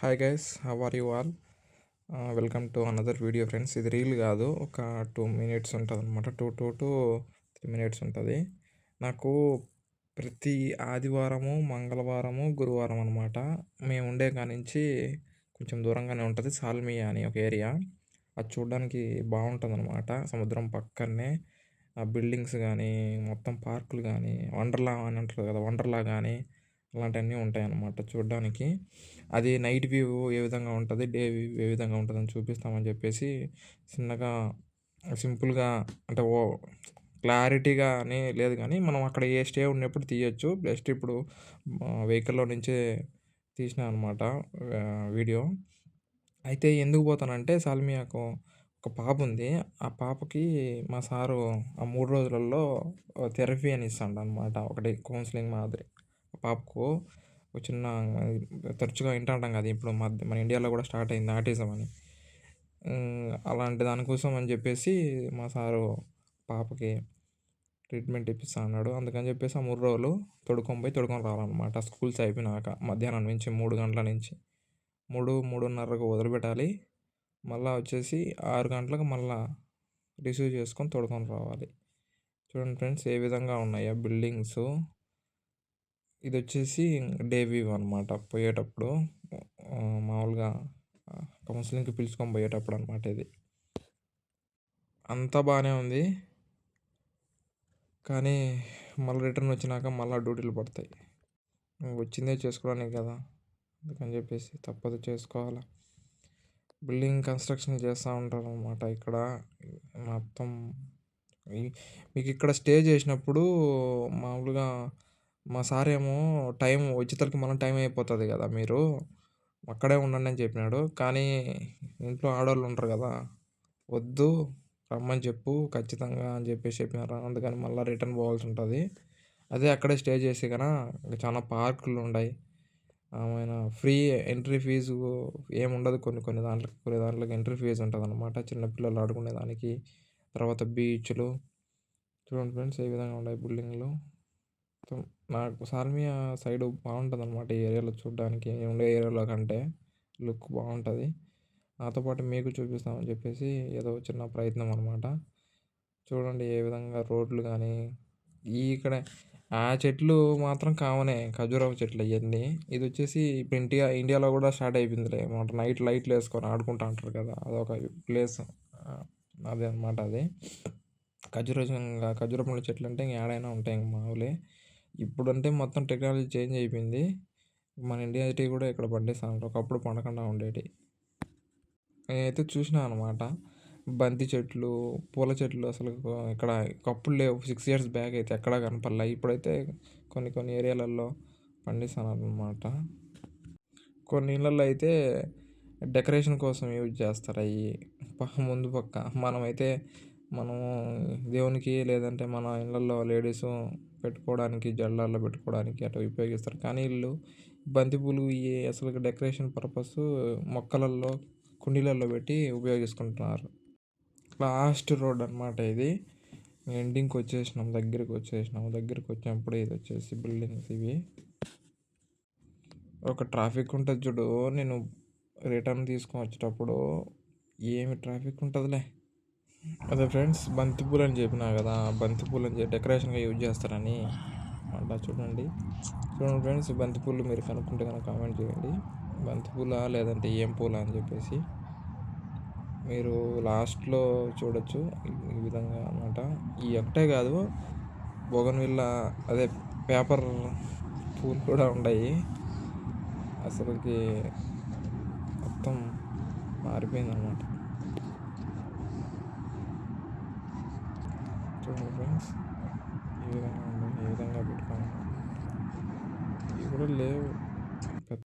Hi guys how are you all welcome to another video friends ఇది reel కాదు. ఒక two minutes ఉంటుంది అనమాట two two to three minutes ఉంటుంది. నాకు ప్రతి ఆదివారము మంగళవారము గురువారం అనమాట మేము ఉండే కానించి కొంచెం దూరంగానే ఉంటుంది. సాల్మియా అని ఒక ఏరియా. అది చూడడానికి బాగుంటుంది అనమాట సముద్రం పక్కనే ఆ బిల్డింగ్స్ కానీ మొత్తం పార్కులు కానీ వండర్లా అని అంటారు కదా వండర్లా కానీ అలాంటివన్నీ ఉంటాయన్నమాట చూడడానికి. అది నైట్ వ్యూ ఏ విధంగా ఉంటుంది డే వ్యూ ఏ విధంగా ఉంటుందని చూపిస్తామని చెప్పేసి చిన్నగా సింపుల్గా అంటే ఓ క్లారిటీగా అని లేదు కానీ మనం అక్కడ ఏ స్టే ఉన్నప్పుడు తీయచ్చు. బెస్ట్ ఇప్పుడు వెహికల్లో నుంచే తీసిన అనమాట వీడియో. అయితే ఎందుకు పోతానంటే సాల్మియాకు ఒక పాప ఉంది. ఆ పాపకి మా సారు ఆ మూడు రోజులలో థెరపీ అని ఇస్తాడు అనమాట ఒకటి కౌన్సిలింగ్ మాదిరి. పాపకు ఒక చిన్న తరచుగా వింటూ కదా ఇప్పుడు మన ఇండియాలో కూడా స్టార్ట్ అయింది ఆటిజం అని. అలాంటి దానికోసం అని చెప్పేసి మా సారు పాపకి ట్రీట్మెంట్ ఇప్పిస్తా అన్నాడు. అందుకని చెప్పేసి ఆ మూడు రోజులు తొడుకొని పోయి తొడుకొని రావాలన్నమాట. స్కూల్స్ అయిపోయినాక మధ్యాహ్నం నుంచి మూడు గంటల నుంచి మూడు మూడున్నరకు వదిలిపెట్టాలి. మళ్ళీ వచ్చేసి ఆరు గంటలకు మళ్ళీ రిసీవ్ చేసుకొని తొడుకొని రావాలి. చూడండి ఫ్రెండ్స్ ఏ విధంగా ఉన్నాయో బిల్డింగ్స్. ఇది వచ్చేసి డే వ్యూ అనమాట పోయేటప్పుడు మామూలుగా కౌన్సిలింగ్కి పిలుచుకొని పోయేటప్పుడు అనమాట ఇది. అంతా బాగానే ఉంది. కానీ మళ్ళీ రిటర్న్ వచ్చినాక మళ్ళీ డ్యూటీలు పడతాయి. వచ్చిందే చేసుకోవడానికి కదా. అందుకని చెప్పేసి తప్పదు చేసుకోవాలా. బిల్డింగ్ కన్స్ట్రక్షన్ చేస్తూ ఉంటారు అనమాట ఇక్కడ. మొత్తం మీకు ఇక్కడ స్టే చేసినప్పుడు మామూలుగా మా సార్ ఏమో టైం వచ్చేసరికి మనం టైం అయిపోతుంది కదా మీరు. అక్కడే ఉండండి అని చెప్పినాడు. కానీ ఇంట్లో ఆడవాళ్ళు ఉంటారు కదా. వద్దు రమ్మని చెప్పు ఖచ్చితంగా అని చెప్పేసి చెప్పినారు. అందుకని మళ్ళీ రిటర్న్ పోవాల్సి ఉంటుంది. అదే అక్కడే స్టే చేసి కన్నా చాలా పార్కులు ఉన్నాయి ఏమైనా ఫ్రీ ఎంట్రీ ఫీజు ఏముండదు కొన్ని కొన్ని దాంట్లో కొన్ని దాంట్లోకి ఎంట్రీ ఫీజు ఉంటుంది అనమాట చిన్నపిల్లలు ఆడుకునే దానికి తర్వాత బీచ్లు. చూడండి ఫ్రెండ్స్ ఏ విధంగా ఉన్నాయి బిల్డింగ్లు నాకు సాల్మియా సైడ్ బాగుంటుంది అనమాట ఈ ఏరియాలో చూడడానికి. ఉండే ఏరియాలో కంటే లుక్ బాగుంటుంది. నాతో పాటు మీకు చూపిస్తామని చెప్పేసి ఏదో చిన్న ప్రయత్నం అనమాట చూడండి ఏ విధంగా రోడ్లు కానీ ఈ ఇక్కడ ఆ చెట్లు మాత్రం కామనే. ఖజూరావు చెట్లు అవన్నీ ఇది వచ్చేసి ఇప్పుడు ఇండియా ఇండియాలో కూడా స్టార్ట్ అయిపోయిందిలే. అనమాట నైట్ లైట్లు వేసుకొని ఆడుకుంటా అంటారు కదా అదొక ప్లేస్. అదే అనమాట అది. ఖజూర ఖజూర పండ్ల చెట్లు అంటే ఇంక ఏడైనా ఉంటాయి ఇంక మామూలే. ఇప్పుడంటే మొత్తం టెక్నాలజీ చేంజ్ అయిపోయింది. మన ఇండియా టీ కూడా ఇక్కడ పండిస్తున్నారు ఒకప్పుడు పండకుండా ఉండేటి నేనైతే చూసినా అనమాట బంతి చెట్లు పూల చెట్లు అసలు ఇక్కడ ఒకప్పుడు లేవు. సిక్స్ ఇయర్స్ బ్యాక్ అయితే ఎక్కడా కనపడలే. ఇప్పుడైతే కొన్ని కొన్ని ఏరియాలలో పండిస్తున్నారు అనమాట కొన్ని ఇళ్ళల్లో అయితే డెకరేషన్ కోసం యూజ్ చేస్తారు అవి ముందు పక్క. మనమైతే మనము దేవునికి లేదంటే మన ఇళ్ళల్లో లేడీస్ పెట్టుకోవడానికి జల్లాల్లో పెట్టుకోవడానికి అట్లా ఉపయోగిస్తారు. కానీ వీళ్ళు బంతిపూలు ఇవి అసలు డెకరేషన్ పర్పస్ మొక్కలలో కుండీలలో పెట్టి ఉపయోగించుకుంటున్నారు లాస్ట్ రోడ్ అనమాట ఇది. ఎండింగ్కి వచ్చేసినాం దగ్గరికి వచ్చేసినాం. దగ్గరికి వచ్చినప్పుడు ఇది వచ్చేసి బిల్డింగ్స్ ఇవి. ఒక ట్రాఫిక్ ఉంటుంది చూడు. నేను రిటర్న్ తీసుకొని వచ్చేటప్పుడు ఏమి ట్రాఫిక్ ఉంటుందిలే. అదే ఫ్రెండ్స్ బంతిపూలు అని చెప్పినా కదా బంతిపూలు అని డెకరేషన్గా యూజ్ చేస్తారని అలా చూడండి. చూడండి ఫ్రెండ్స్ బంతిపూలు మీరు కనుక్కుంటే కనుక కామెంట్ చేయండి. బంతిపూలా లేదంటే ఏం పూల అని చెప్పేసి మీరు లాస్ట్లో చూడొచ్చు ఈ విధంగా అనమాట ఈ ఒకటే కాదు బొగన్విల్ల అదే పేపర్ పూలు కూడా ఉన్నాయి. అసలుకి మొత్తం మారిపోయింది అనమాట చూడండి ఫ్రెండ్స్ ఈ విధంగా ఉండాలి ఏ విధంగా పెట్టుకోవాలి? ఇవి కూడా లేవు.